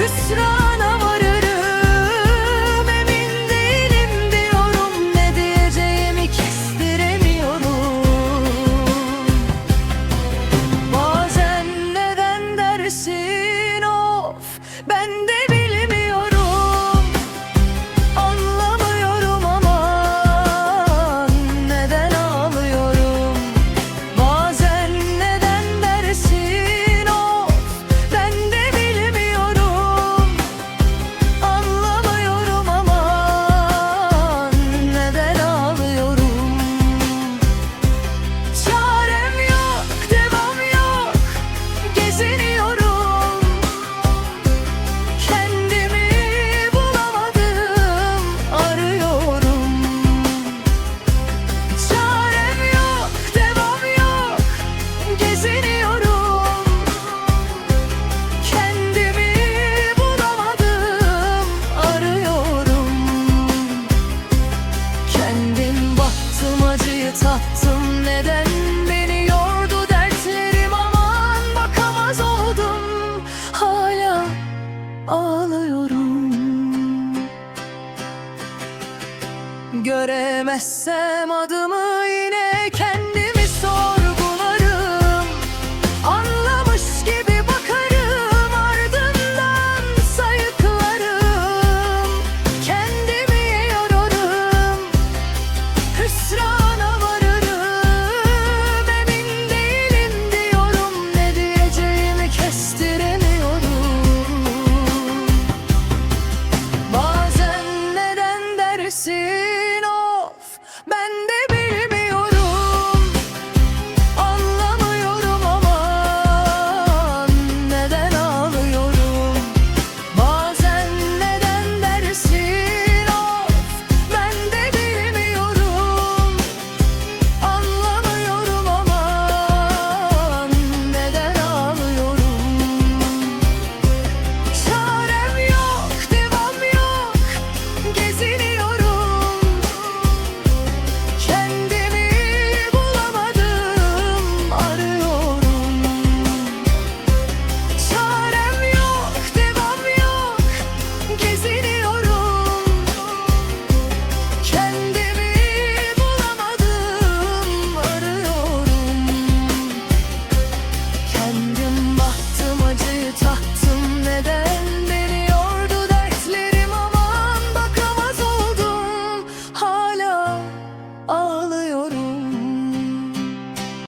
Hüsran. ağlıyorum. Göremezsem adımı yine